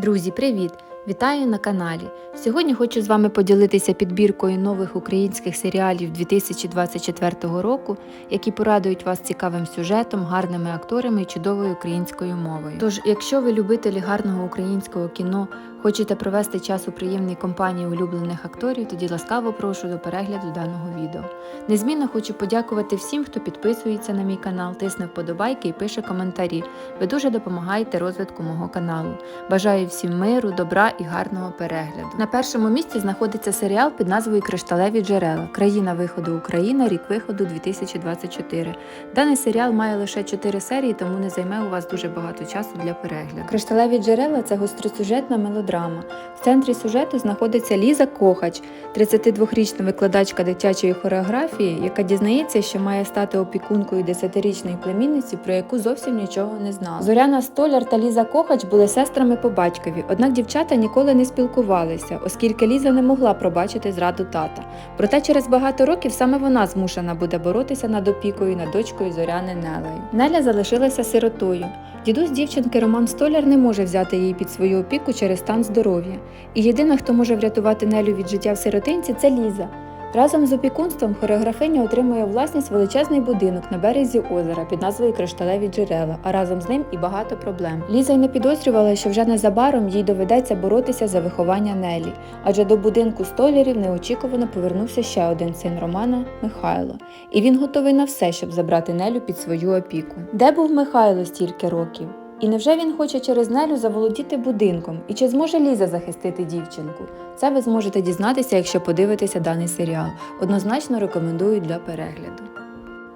Друзі, привіт! Вітаю на каналі. Сьогодні хочу з вами поділитися підбіркою нових українських серіалів 2024 року, які порадують вас цікавим сюжетом, гарними акторами і чудовою українською мовою. Тож, якщо ви любителі гарного українського кіно, хочете провести час у приємній компанії улюблених акторів, тоді ласкаво прошу до перегляду даного відео. Незмінно хочу подякувати всім, хто підписується на мій канал, тисне вподобайки і пише коментарі. Ви дуже допомагаєте розвитку мого каналу. Бажаю всім миру, добра і гарного перегляду. На першому місці знаходиться серіал під назвою Кришталеві джерела. Країна виходу Україна, рік виходу 2024. Даний серіал має лише 4 серії, тому не займе у вас дуже багато часу для перегляду. Кришталеві джерела це гостросюжетна мелодрама. В центрі сюжету знаходиться Ліза Кохач, 32-річна викладачка дитячої хореографії, яка дізнається, що має стати опікункою 10-річної племінниці, про яку зовсім нічого не знала. Зоряна Столяр та Ліза Кохач були сестрами по батькові, однак дівчата ніколи не спілкувалися, оскільки Ліза не могла пробачити зраду тата. Проте через багато років саме вона змушена буде боротися над опікою над дочкою Зоряни Нелею. Неля залишилася сиротою. Дідусь дівчинки Роман Столяр не може взяти її під свою опіку через стан здоров'я. І єдина, хто може врятувати Нелю від життя в сиротинці, це Ліза. Разом з опікунством хореографиня отримує власність величезний будинок на березі озера під назвою Кришталеві джерела, а разом з ним і багато проблем. Ліза й не підозрювала, що вже незабаром їй доведеться боротися за виховання Нелі, адже до будинку столярів неочікувано повернувся ще один син Романа Михайло, і він готовий на все, щоб забрати Нелю під свою опіку. Де був Михайло стільки років? І невже він хоче через Нелю заволодіти будинком? І чи зможе Ліза захистити дівчинку? Це ви зможете дізнатися, якщо подивитеся даний серіал. Однозначно рекомендую для перегляду.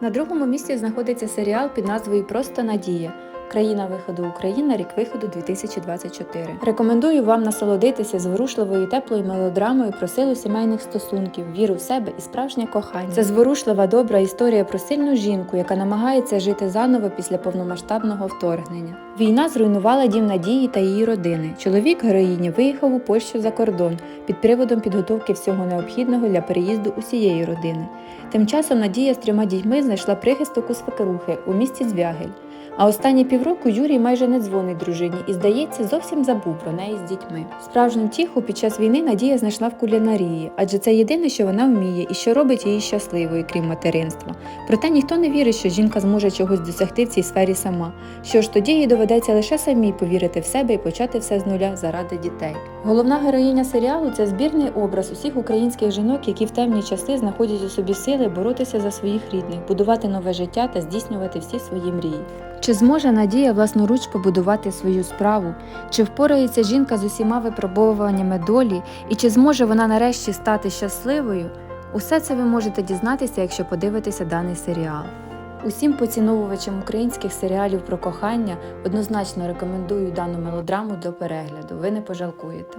На другому місці знаходиться серіал під назвою Просто Надія. Країна виходу Україна, рік виходу 2024. Рекомендую вам насолодитися зворушливою теплою мелодрамою про силу сімейних стосунків, віру в себе і справжнє кохання. Це зворушлива добра історія про сильну жінку, яка намагається жити заново після повномасштабного вторгнення. Війна зруйнувала дім Надії та її родини. Чоловік героїні виїхав у Польщу за кордон під приводом підготовки всього необхідного для переїзду усієї родини. Тим часом Надія з трьома дітьми знайшла прихисток у свекрухи у місті Звягель. А останні півроку Юрій майже не дзвонить дружині і, здається, зовсім забув про неї з дітьми. Справжню тіху під час війни Надія знайшла в кулінарії, адже це єдине, що вона вміє і що робить її щасливою, крім материнства. Проте ніхто не вірить, що жінка зможе чогось досягти в цій сфері сама. Що ж тоді їй доведеться лише самій повірити в себе і почати все з нуля заради дітей. Головна героїня серіалу це збірний образ усіх українських жінок, які в темні часи знаходять у собі сили боротися за своїх рідних, будувати нове життя та здійснювати всі свої мрії. Чи зможе Надія власноруч побудувати свою справу? Чи впорається жінка з усіма випробовуваннями долі, і чи зможе вона нарешті стати щасливою? Усе це ви можете дізнатися, якщо подивитеся даний серіал. Усім поціновувачам українських серіалів про кохання однозначно рекомендую дану мелодраму до перегляду. Ви не пожалкуєте.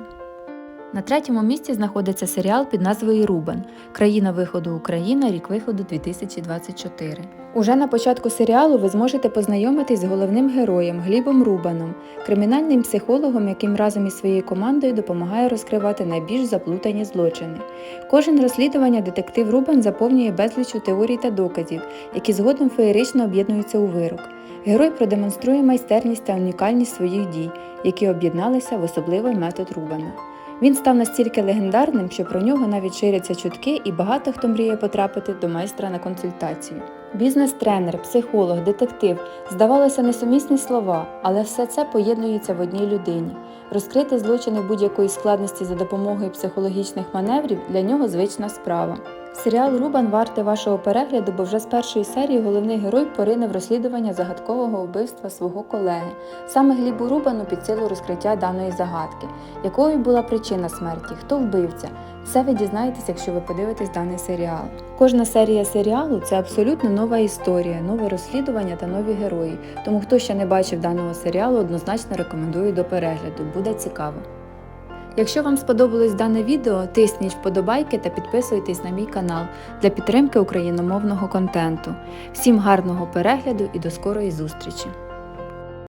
На третьому місці знаходиться серіал під назвою Рубан Країна виходу Україна, рік виходу 2024. Уже на початку серіалу ви зможете познайомитись з головним героєм Глібом Рубаном, кримінальним психологом, яким разом із своєю командою допомагає розкривати найбільш заплутані злочини. Кожен розслідування детектив Рубан заповнює безлічу теорій та доказів, які згодом феєрично об'єднуються у вирок. Герой продемонструє майстерність та унікальність своїх дій, які об'єдналися в особливий метод Рубана. Він став настільки легендарним, що про нього навіть ширяться чутки, і багато хто мріє потрапити до майстра на консультацію. Бізнес-тренер, психолог, детектив здавалося несумісні слова, але все це поєднується в одній людині. Розкрити злочини будь-якої складності за допомогою психологічних маневрів для нього звична справа. Серіал Рубан вартий вашого перегляду, бо вже з першої серії головний герой порине в розслідування загадкового вбивства свого колеги. Саме Глібу Рубану під силу розкриття даної загадки, якою була причина смерті, хто вбивця. Все ви дізнаєтесь, якщо ви подивитесь даний серіал. Кожна серія серіалу це абсолютно нова історія, нове розслідування та нові герої. Тому хто ще не бачив даного серіалу, однозначно рекомендую до перегляду. Буде цікаво. Якщо вам сподобалось дане відео, тисніть вподобайки та підписуйтесь на мій канал для підтримки україномовного контенту. Всім гарного перегляду і до скорої зустрічі!